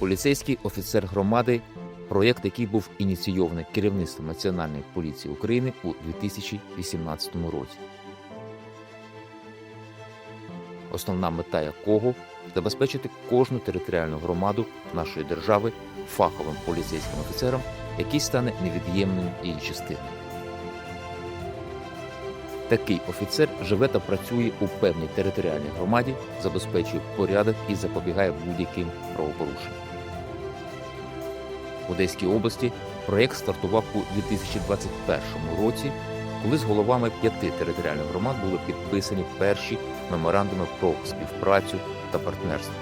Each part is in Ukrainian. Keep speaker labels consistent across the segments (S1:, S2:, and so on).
S1: Поліцейський офіцер громади, проєкт, який був ініційований керівництвом Національної поліції України у 2018 році. Основна мета якого забезпечити кожну територіальну громаду нашої держави фаховим поліцейським офіцером, який стане невід'ємною її частиною. Такий офіцер живе та працює у певній територіальній громаді, забезпечує порядок і запобігає будь-яким правопорушенням. Одеській області проєкт стартував у 2021 році, коли з головами п'яти територіальних громад були підписані перші меморандуми про співпрацю та партнерство.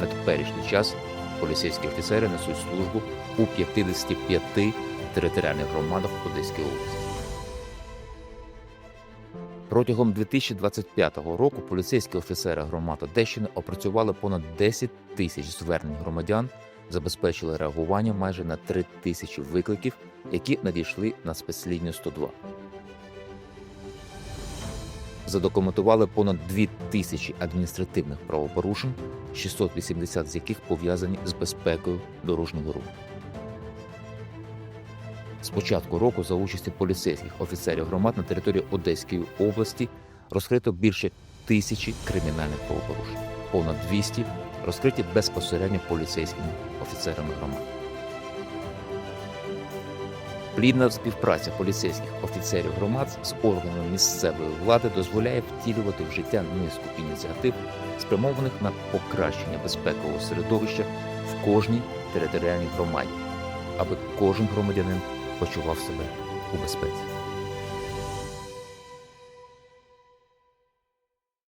S1: На теперішній час поліцейські офіцери несуть службу у 55 територіальних громадах Одеської області. Протягом 2025 року поліцейські офіцери громад Одещини опрацювали понад 10 тисяч звернень громадян, забезпечили реагування майже на 3 тисячі викликів, які надійшли на спецлінію 102. Задокументували понад 2 тисячі адміністративних правопорушень, 680 з яких пов'язані з безпекою дорожнього руху. З початку року за участі поліцейських офіцерів громад на території Одеської області розкрито більше тисячі кримінальних правопорушень, понад 200 розкриті безпосередньо поліцейськими офіцерами громад. Плідна співпраця поліцейських офіцерів громад з органами місцевої влади дозволяє втілювати в життя низку ініціатив, спрямованих на покращення безпекового середовища в кожній територіальній громаді, аби кожен громадянин почував себе у безпеці.